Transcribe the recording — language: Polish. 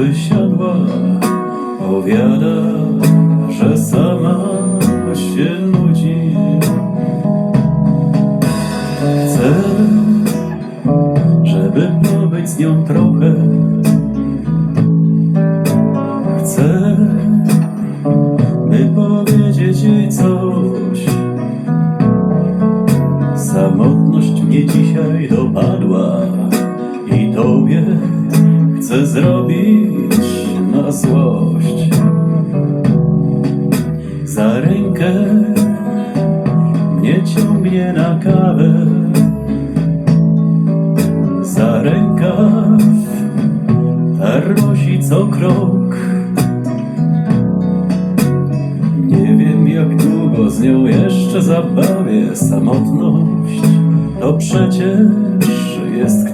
wysiadła Powiada, że sama się nudzi. Chcę, żeby pobyć z nią trochę. Chcę, by powiedzieć jej coś. Samotność mnie dzisiaj dopadła I tobie chcę zrobić na złość. Za rękę mnie ciągnie na kawę, za rękaw tarmosi co krok. Nie wiem jak długo z nią jeszcze zabawię samotność, to przecież jest.